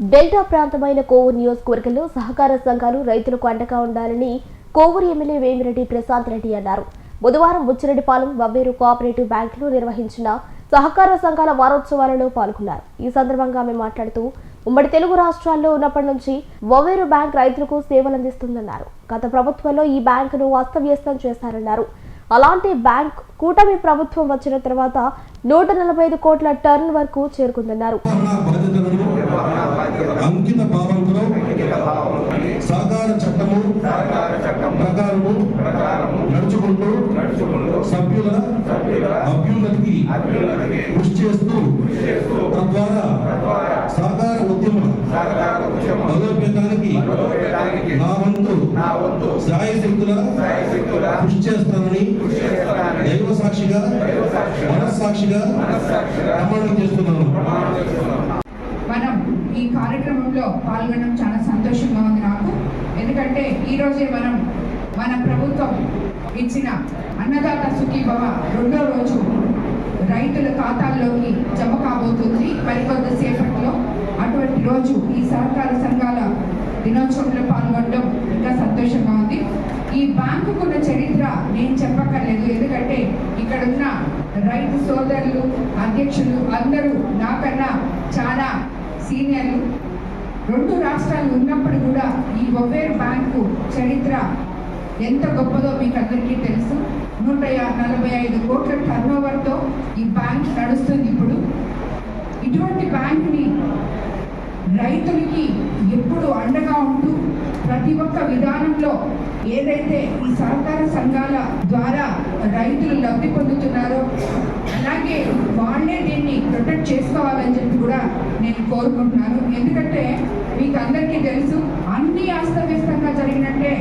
Delta ప్రాంతమైన కోవూరు నియోజకవర్గంలో సహకార సంఘాలు రైతులకు అండగా ఉండాలని కోవూరు ఎమ్మెల్యే వేమిరెడ్డి ప్రశాంత్ రెడ్డి అన్నారు. బుధవారం బుచ్చిరెడ్డిపాలెం వవ్వేరు కోఆపరేటివ్ బ్యాంకులో నిర్వహించిన సహకార సంఘాల వారోత్సవాలలో పాల్గొన్నారు. ఈ సందర్భంగా ఆమె మాట్లాడుతూ ఉమ్మడి తెలుగు రాష్ట్రాల్లో ఉన్నప్పటి నుంచి వవ్వేరు బ్యాంక్ రైతులకు సేవలందిస్తుందన్నారు గత ప్రభుత్వంలో ఈ బ్యాంకును అస్తవ్యస్తం చేశారన్నారు. అలాంటి బ్యాంక్ కూటమి ప్రభుత్వం వచ్చిన తర్వాత నూట నలభై ఐదు కోట్ల టర్న్ వరకు చేరుకుందన్నారు. నిర్వహణ బాధ్యతలను అంకిత భావంతో సహకార చట్టము ప్రకారము నడుచుకుంటూ సభ్యుల అభ్యున్నతికి కృషి చేస్తూ నా వంతు శాయశక్తుల కృషి చేస్తానని దైవ సాక్షిగా మనస్సాక్షిగా ప్రమాణం చేస్తున్నాను. మనం ఈ కార్యక్రమంలో పాల్గొనడం చాలా సంతోషంగా ఉంది నాకు. ఎందుకంటే ఈ రోజే మనం మన ప్రభుత్వం ఇచ్చిన అన్నదాత సుఖీభవ రెండో రోజు రైతుల ఖాతాల్లోకి జమ కాబోతుంది. మరికొద్దిసేపట్లో అటువంటి రోజు ఈ సహకార సంఘాల దినోత్సవంలో పాల్గొనడం ఇంకా సంతోషంగా ఉంది. ఈ బ్యాంకుకున్న చరిత్ర నేను చెప్పక్కర్లేదు. ఎందుకంటే ఇక్కడ ఉన్న రైతు సోదరులు అధ్యక్షులు అందరూ నాకన్నా చాలా సీనియర్లు. రెండు రాష్ట్రాలు ఉన్నప్పుడు కూడా ఈ ఒవేర్ బ్యాంకు చరిత్ర ఎంత గొప్పదో మీకు అందరికీ తెలుసు. నూట నలభై ఐదు కోట్ల టర్న్ ఓవర్తో ఈ బ్యాంక్ నడుస్తుంది ఇప్పుడు. ఇటువంటి బ్యాంకుని రైతులకి ఎప్పుడు అండగా ఉంటూ ప్రతి ఒక్క విధానంలో ఏదైతే ఈ సహకార సంఘాల ద్వారా రైతులు లబ్ధి పొందుతున్నారో అలాగే వాళ్ళే దీన్ని ప్రొటెక్ట్ చేసుకోవాలని చెప్పి కూడా నేను కోరుకుంటున్నాను. ఎందుకంటే మీకు అందరికీ తెలుసు అన్ని అస్తవ్యస్తంగా జరిగినట్టే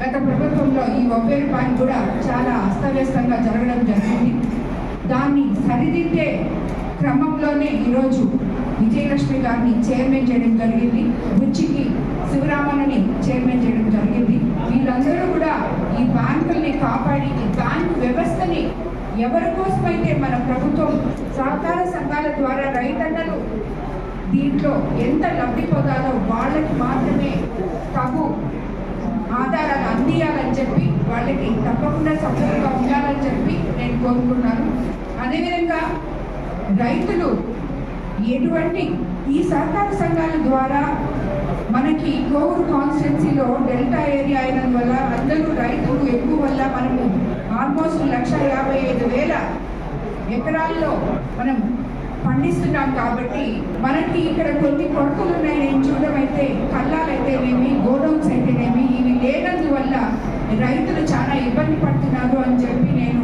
గత ప్రభుత్వంలో ఈ ఒబ్బేరు పాయింట్ కూడా చాలా అస్తవ్యస్తంగా జరగడం జరిగింది. దాన్ని సరిదిద్దే క్రమంలోనే ఈరోజు విజయలక్ష్మి గారిని చైర్మన్ చేయడం జరిగింది బుచ్చికి శివరామన్నని చైర్మన్ చేయడం జరిగింది వీళ్ళందరూ కూడా ఈ బ్యాంకుల్ని కాపాడి ఈ బ్యాంకు వ్యవస్థని ఎవరి కోసమైతే మన ప్రభుత్వం సహకార సంఘాల ద్వారా రైతన్నలు దీంట్లో ఎంత లబ్ధి పొందాలో వాళ్ళకి మాత్రమే తగు ఆధారాలు అందియాలని చెప్పి వాళ్ళకి తప్పకుండా సపోర్ట్గా ఉండాలని చెప్పి నేను కోరుకున్నాను అదేవిధంగా రైతులు ఎటువంటి ఈ సహకార సంఘాల ద్వారా మనకి కోవూరు కాన్స్టిట్యున్సీలో డెల్టా ఏరియా అయినందువల్ల అందరూ రైతులు ఎక్కువ వల్ల మనము ఆల్మోస్ట్ లక్ష యాభై ఐదు వేల ఎకరాల్లో మనం పండిస్తున్నాం కాబట్టి మనకి ఇక్కడ కొన్ని కొరతలు ఉన్నాయి నేను చూడమైతే కళ్ళాలైతేనేమి గోడౌన్స్ అయితేనేమి ఇవి లేనందువల్ల రైతులు చాలా ఇబ్బంది పడుతున్నారు అని చెప్పి నేను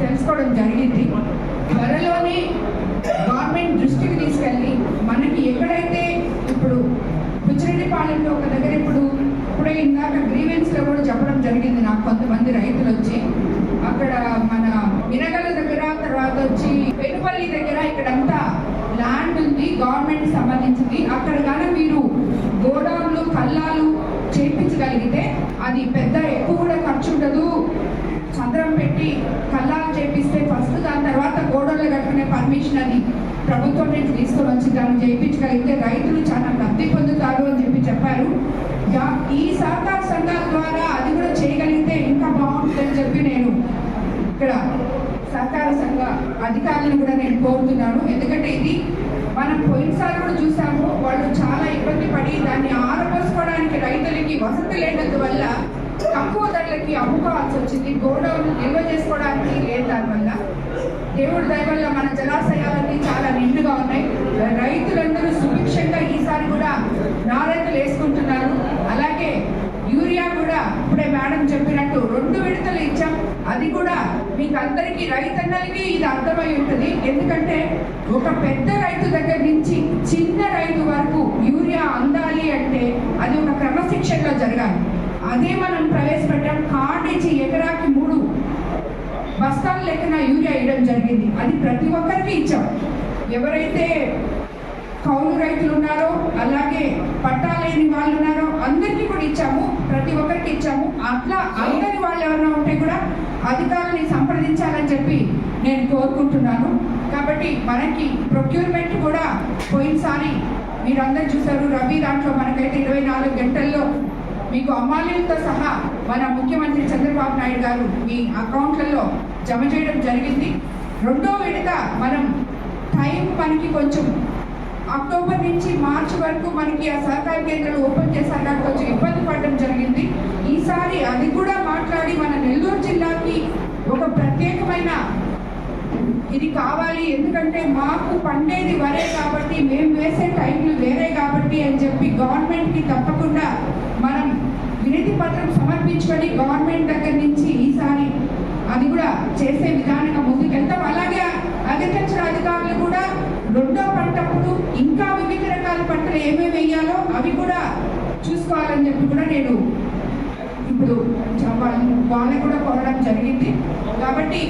తెలుసుకోవడం జరిగింది. త్వరలోనే గవర్నమెంట్ దృష్టికి తీసుకెళ్ళి మనకి ఎక్కడైతే ఇప్పుడు బుచ్చిరెడ్డిపాలెంలో ఒక దగ్గర ఇప్పుడు ఇప్పుడే ఇందాక గ్రీవెన్స్లో కూడా చెప్పడం జరిగింది నాకు కొంతమంది రైతులు వచ్చి అక్కడ మన మినగల దగ్గర తర్వాత వచ్చి పెనుపల్లి దగ్గర ఇక్కడంతా ల్యాండ్ ఉంది గవర్నమెంట్ సంబంధించింది. అక్కడ కానీ మీరు గోడౌన్లు కల్లాలు చేయించగలిగితే అది పెద్ద ఎక్కువ కూడా ఖర్చు ఉండదు. చంద్రం పెట్టి కల్లాలు చేపిస్తే ఫస్ట్ దాని తర్వాత గోడౌన్లు కట్టుకునే పర్మిషన్ అని ప్రభుత్వం నుంచి తీసుకొని వచ్చి దాన్ని చేయించి రైతులు చాలా లబ్ధి పొందుతారు అని చెప్పి చెప్పారు యా- ఈ సహకార సంఘాల ద్వారా అది కూడా చేయగలిగితే ఇంకా బాగుంటుందని చెప్పి నేను ఇక్కడ సహకార సంఘ అధికారులను కూడా నేను కోరుతున్నాను. ఎందుకంటే ఇది మనం పోయినసారి కూడా చూసాము వాళ్ళు చాలా ఇబ్బంది పడి దాన్ని ఆరబోసుకోవడానికి రైతులకి వసతి లేనందువల్ల తక్కువ ధరలకి అమ్ముకోవాల్సి వచ్చింది. గోడౌన్ నిల్వ చేసుకోవడానికి లేదు దానివల్ల దేవుడి దయవల్ల మన జలాశయాలన్నీ చాలా నిండుగా ఉన్నాయి. రైతులందరూ సుభిక్షంగా ఈసారి కూడా నారైతులు వేసుకుంటున్నారు అలాగే యూరియా కూడా ఇప్పుడే మేడం చెప్పినట్టు రెండు విడతలు ఇచ్చాం. అది కూడా మీకు అందరికీ రైతన్నలకి ఇది అర్థమై ఉంటుంది. ఎందుకంటే ఒక పెద్ద రైతు దగ్గర నుంచి చిన్న రైతు వరకు యూరియా అందాలి అంటే అది ఒక క్రమశిక్షణలో జరగాలి. అదే మనం ప్రవేశపెట్టాం. కార్డు ఇచ్చి ఎకరాకి మూడు బస్తాల లెక్కన యూరియా వేయడం జరిగింది. అది ప్రతి ఒక్కరికి ఇచ్చాం. ఎవరైతే కౌలు రైతులు ఉన్నారో అలాగే పట్టాలేని వాళ్ళు ఉన్నారో అందరికీ కూడా ఇచ్చాము ప్రతి ఒక్కరికి ఇచ్చాము. అట్లా అందరి వాళ్ళు ఎవరైనా ఉంటే కూడా అధికారులని సంప్రదించాలని చెప్పి నేను కోరుకుంటున్నాను. కాబట్టి మనకి ప్రొక్యూర్మెంట్ కూడా పోయినసారి మీరందరూ చూసారు రవి దాంట్లో మనకైతే ఇరవై నాలుగు గంటల్లో మీకు అమ్మాయిలతో సహా మన ముఖ్యమంత్రి చంద్రబాబు నాయుడు గారు మీ అకౌంట్లలో జమ చేయడం జరిగింది. రెండో విడత మనం టైం మనకి కొంచెం అక్టోబర్ నుంచి మార్చ్ వరకు మనకి ఆ సహకార కేంద్రాలు ఓపెన్ చేశాక కొంచెం ఇబ్బంది పడడం జరిగింది. ఈసారి అది కూడా మాట్లాడి మన నెల్లూరు జిల్లాకి ఒక ప్రత్యేకమైన ఇది కావాలి. ఎందుకంటే మాకు పండేది వరే కాబట్టి మేము వేసే టైంలు వేరే కాబట్టి అని చెప్పి గవర్నమెంట్కి తప్పకుండా మనం వినతి పత్రం సమర్పించుకొని గవర్నమెంట్ దగ్గర నుంచి ఈసారి అది కూడా చేసే విధానంగా ముందుకెళ్తాం అలాగే అగ్రికల్చర్ అధికారులు కూడా రెండో పంటప్పుడు ఇంకా వివిధ రకాల పంటలు ఏమేమి వేయాలో అవి కూడా చూసుకోవాలని చెప్పి కూడా నేను ఇప్పుడు వాళ్ళని కూడా కోరడం జరిగింది. కాబట్టి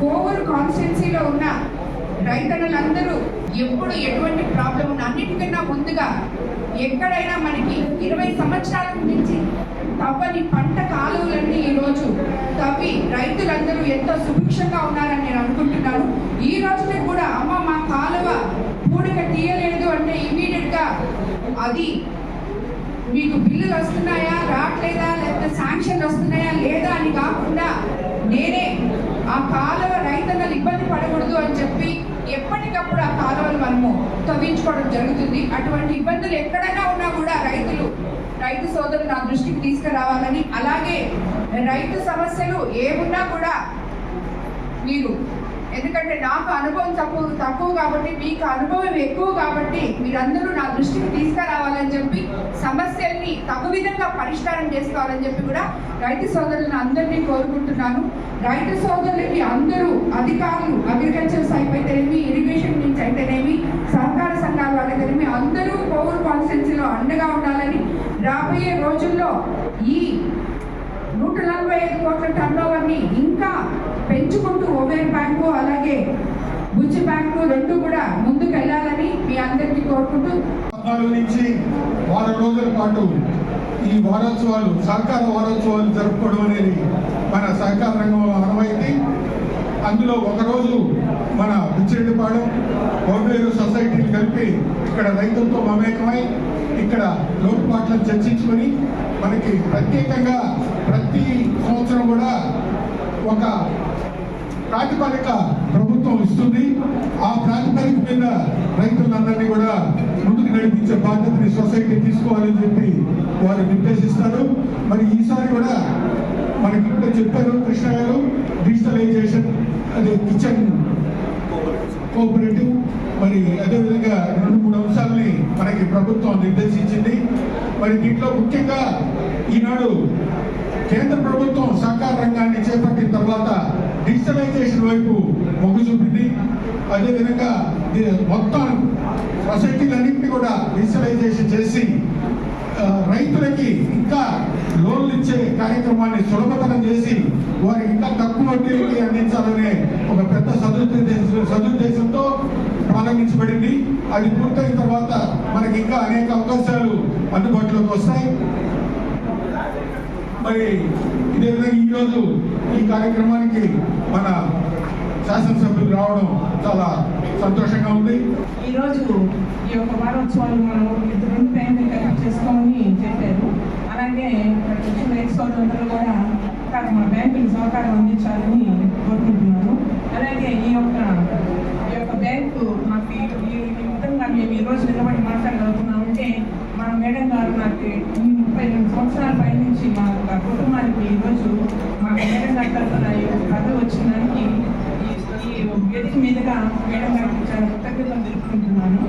కోవూరు కాన్స్టిట్యున్సీలో ఉన్న రైతన్నలందరూ ఎప్పుడు ఎటువంటి ప్రాబ్లం ఉన్న అన్నిటికన్నా ముందుగా ఎక్కడైనా మనకి ఇరవై సంవత్సరాల నుంచి తవ్వని పంట కాలువలన్నీ ఈరోజు తవ్వి రైతులందరూ ఎంతో సుభిక్షంగా ఉన్నారని నేను అనుకుంటున్నాను. ఈ రోజునే కూడా అమ్మ మా కాలువ పూడిక తీయలేదు అంటే ఇమీడియట్గా అది మీకు బిల్లులు వస్తున్నాయా రావట్లేదా లేకపోతే శాంక్షన్ వస్తున్నాయా లేదా అని కాకుండా నేనే ఆ కాలువ రైతన్నలు ఇబ్బంది పడకూడదు అని చెప్పి ఎప్పటికప్పుడు ఆ కాలువలు మనము తవ్వించుకోవడం జరుగుతుంది. అటువంటి ఇబ్బందులు ఎక్కడైనా ఉన్నా కూడా రైతులు రైతు సోదరులు నా దృష్టికి తీసుకురావాలని అలాగే రైతు సమస్యలు ఏమున్నా కూడా మీరు ఎందుకంటే నాకు అనుభవం తక్కువ తక్కువ కాబట్టి మీకు అనుభవం ఎక్కువ కాబట్టి మీరందరూ నా దృష్టికి తీసుకురావాలని చెప్పి సమస్యల్ని తగు విధంగా పరిష్కారం చేసుకోవాలని చెప్పి కూడా రైతు సోదరులను అందరినీ కోరుకుంటున్నాను. రైతు సోదరులకి అందరూ అధికారులు అగ్రికల్చర్ సైప్ అయితేనేమి ఇరిగేషన్ నుంచి అయితేనేమి సహకార సంఘాల వాళ్ళైతేనేమి అందరూ పౌరు కాన్స్టిట్యున్సీలో అండగా ఉండాలని రాబోయే రోజుల్లో ఈ నూట నలభై ఐదు కోట్ల టర్న్ ఓవర్ని ఇంకా పెంచుకుంటూ ఓవేర్ బ్యాంకు అలాగే బుజ్జి బ్యాంకు రెండు కూడా ముందుకు వెళ్ళాలని మీ అందరికీ కోరుకుంటూ నుంచి వారం రోజుల పాటు ఈ వారోత్సవాలు సహకార వారోత్సవాలు జరుపుకోవడం అనేది మన సహకార రంగంలో ఆనవాయితీ. అందులో ఒకరోజు మన బుచ్చిరెడ్డిపాడు ఓబ్లేరు సొసైటీని కలిపి ఇక్కడ రైతులతో మమేకమై ఇక్కడ లోటుపాట్లను చర్చించుకొని మనకి ప్రత్యేకంగా ప్రతి సంవత్సరం కూడా ఒక ప్రాతిపదిక ప్రభుత్వం ఇస్తుంది. ఆ ప్రాతిపదిక మీద రైతులందరినీ కూడా ముందుకు నడిపించే బాధ్యతని సొసైటీ తీసుకోవాలని చెప్పి వారు నిర్దేశిస్తారు. మరి ఈసారి కూడా మనకి ఇప్పుడే చెప్పారు కృష్ణ గారు డిజిటలైజేషన్ అదే కిచెన్ కోఆపరేటివ్. మరి అదేవిధంగా రెండు మూడు అంశాలని మనకి ప్రభుత్వం నిర్దేశించింది. మరి దీంట్లో ముఖ్యంగా ఈనాడు కేంద్ర ప్రభుత్వం సహకార రంగాన్ని చేపట్టిన తర్వాత డిజిటలైజేషన్ వైపు మొగ్గు చూపింది. అదేవిధంగా మొత్తం సొసైటీలన్నింటినీ కూడా డిజిటలైజేషన్ చేసి రైతులకి ఇంకా లోన్లు ఇచ్చే కార్యక్రమాన్ని సులభతరం చేసి వారికి ఇంకా తక్కువ వడ్డీలకి అందించాలనే ఒక పెద్ద సదుద్దేశం సదుద్దేశంతో ప్రారంభించబడింది. అది పూర్తయిన తర్వాత మనకి ఇంకా అనేక అవకాశాలు అందుబాటులోకి వస్తాయి. మరి ఇదే విధంగా ఈరోజు ఈ కార్యక్రమానికి మన శాసనసభ్యులు రావడం చాలా సంతోషంగా ఉంది. ఈరోజు ఈ యొక్క వారోత్సవాలు మనం ఇద్దరు రెండు టైంలు కలిపి చేసుకోమని చెప్పారు. అలాగే ఇక్కడ వచ్చిన రైతు సోదరులందరూ కూడా కాదు మా బ్యాంకుకి సహకారం అందించాలని కోరుకుంటున్నాను. అలాగే ఈ యొక్క ఈ యొక్క బ్యాంకు మాకు ఈ- విధంగా మేము ఈరోజు నిలబడి మాట్లాడగలుగుతున్నామంటే మా మేడం గారు నాకు ఈ ముప్పై రెండు సంవత్సరాల పై నుంచి మా యొక్క కుటుంబానికి ఈరోజు మా మేడం గారి తరఫున ఈ కథ వచ్చిన దానికి ఈ- ఈ వేదిక మీదుగా మేడం గారికి చాలా కృతజ్ఞతలు తెలుపుకుంటున్నాను.